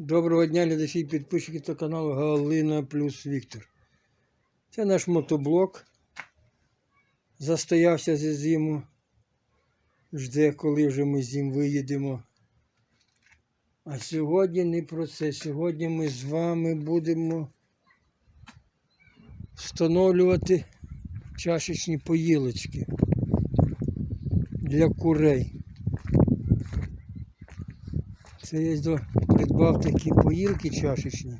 Доброго дня, глядачі і підписчики та каналу Галина плюс Віктор. Це наш мотоблок. Застоявся зі зиму. Жде, коли вже ми з ним виїдемо. А сьогодні не про це. Сьогодні ми з вами будемо встановлювати чашечні поїлочки для курей. Це я придбав такі поїлки чашечні.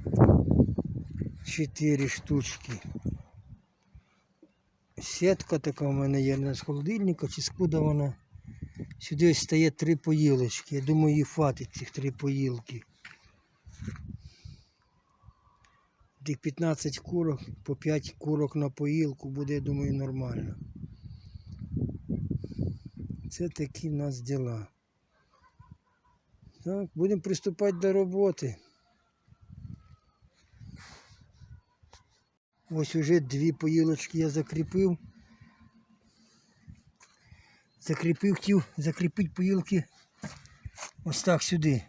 Чотири штучки. Сітка така в мене є не з холодильника, чи скуда вона. Сюди ось стає три поїлочки. Я думаю, їй хватить цих три поїлки. Тих 15 курок, по 5 курок на поїлку буде, я думаю, нормально. Це такі в нас діла. Так, будемо приступати до роботи. Ось уже дві поїлочки я закріпив. Закріпив, хотів закріпити поїлки ось так сюди.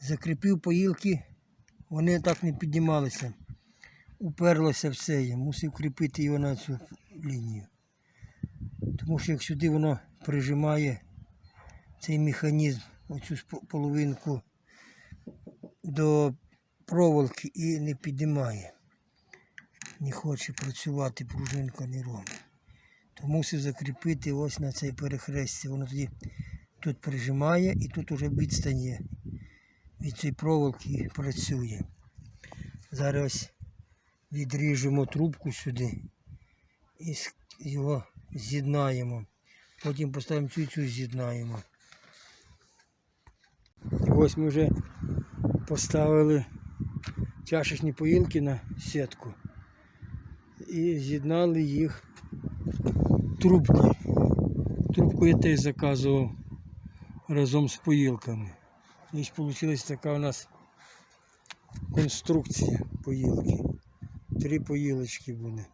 Закріпив поїлки, вони так не піднімалися. Уперлося все, я мусив кріпити його на цю лінію. Тому що як сюди воно прижимає цей механізм, оцю половинку до проволоки і не піднімає. Не хоче працювати, пружинка не робить. То мусив закріпити ось на цей перехресті. Воно тоді тут прижимає і тут уже відстань. Від цієї проволоки працює. Зараз відріжемо трубку сюди і його з'єднаємо. Потім поставимо цю цю з'єднаємо. Ось ми вже поставили чашечні поїлки на сітку і з'єднали їх трубкою. Трубку я теж заказував разом з поїлками. І вийшла така у нас конструкція поїлки. Три поїлочки буде.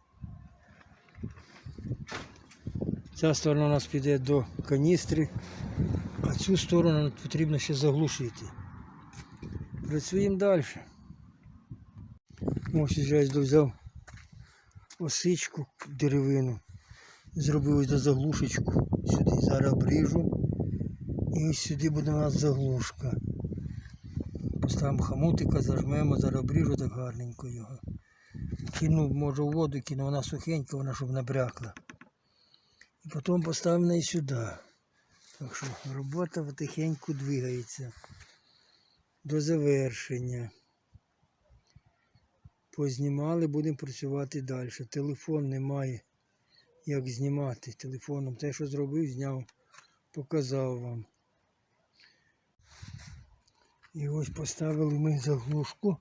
Ця сторона у нас піде до каністри, а цю сторону потрібно ще заглушити. Працюємо далі. Ось я взяв осичку деревину, зробив ось заглушечку. Сюди зараз обріжу. І ось сюди буде у нас заглушка. Поставимо хамутика, зажмемо, зараз обріжу так гарненько його. Кину, може, в воду кину, вона сухенька, вона щоб набрякла. І потім поставимо неї сюди. Так що робота потихеньку двигається до завершення. Познімали, будемо працювати далі. Телефон немає, як знімати. Телефоном те, що зробив, зняв, показав вам. І ось поставили ми заглушку,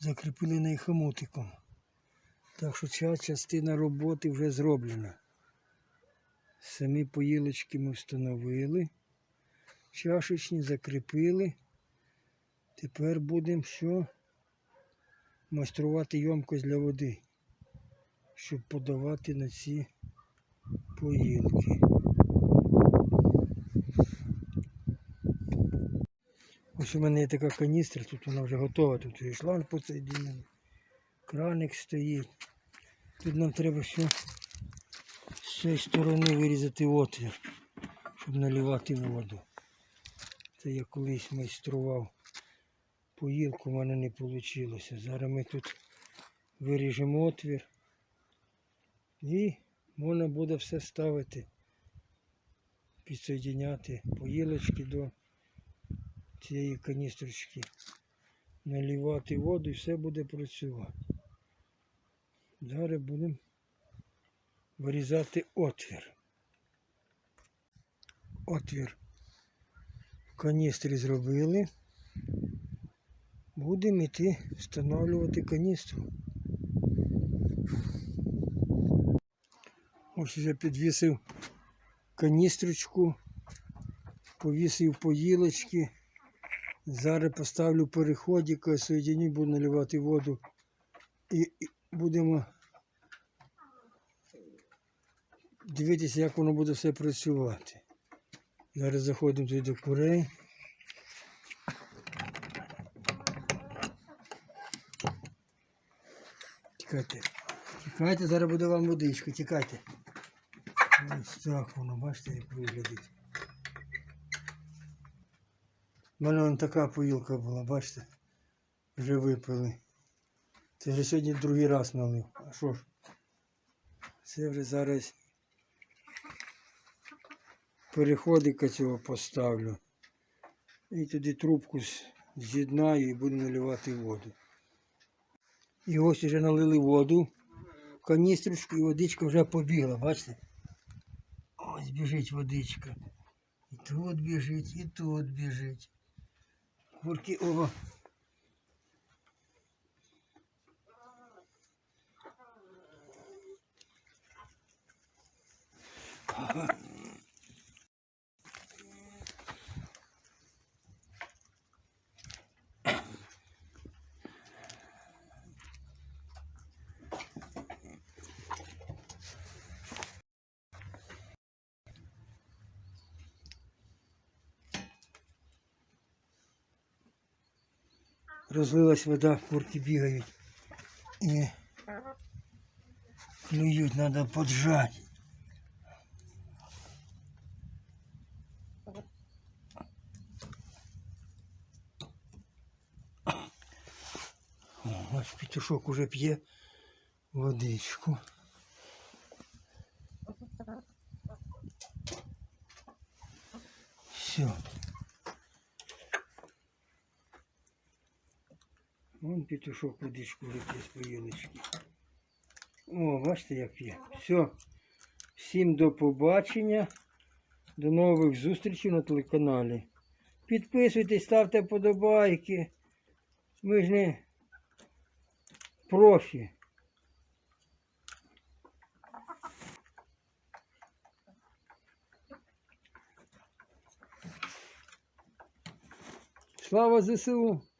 закріпили неї хомутиком. Так що ця частина роботи вже зроблена. Самі поїлочки ми встановили. Чашечні закріпили. Тепер будемо що? Майструвати ємкость для води, щоб подавати на ці поїлки. Ось у мене є така каністра, тут вона вже готова, тут і шланг підсоєдинений, краник стоїть. Тут нам треба з цієї сторони вирізати отвір, щоб наливати воду. Це я колись майстрував поїлку, в мене не вийшло. Зараз ми тут виріжемо отвір і можна буде все ставити, підсоєдиняти поїлочки до цієї каністрочки, наливати воду і все буде працювати. Зараз будемо вирізати отвір. Отвір в каністрі зробили. Будемо йти встановлювати каністру. Ось вже підвісив каністрочку, повісив поїлочки. Зараз поставлю переходик, соєдиню, буду наливати воду і будемо дивитися, як воно буде все працювати. Зараз заходимо туди до курей. Тікайте. Тікайте, зараз буде вам водичка, тікайте. Ось так воно, бачите, як виглядить. У мене вон така поїлка була, бачите? Вже випили. Це вже сьогодні другий раз налив. А що ж? Це вже зараз переходика цього поставлю. І туди трубку з'єднаю і буду наливати воду. І ось вже налили воду каністрочку, і водичка вже побігла, бачите? Ось біжить водичка. І тут біжить, і тут біжить. Курки оба. Розлилась вода, курки бігають. І клюють, треба поджати. О, ось петушок уже п'є водичку. Все. Вон петушок водичку вже п'є з поїлочки. О, бачите, як п'є. Все. Всім до побачення. До нових зустрічей на телеканалі. Підписуйтесь, ставте подобайки. Ми ж не профі. Слава ЗСУ!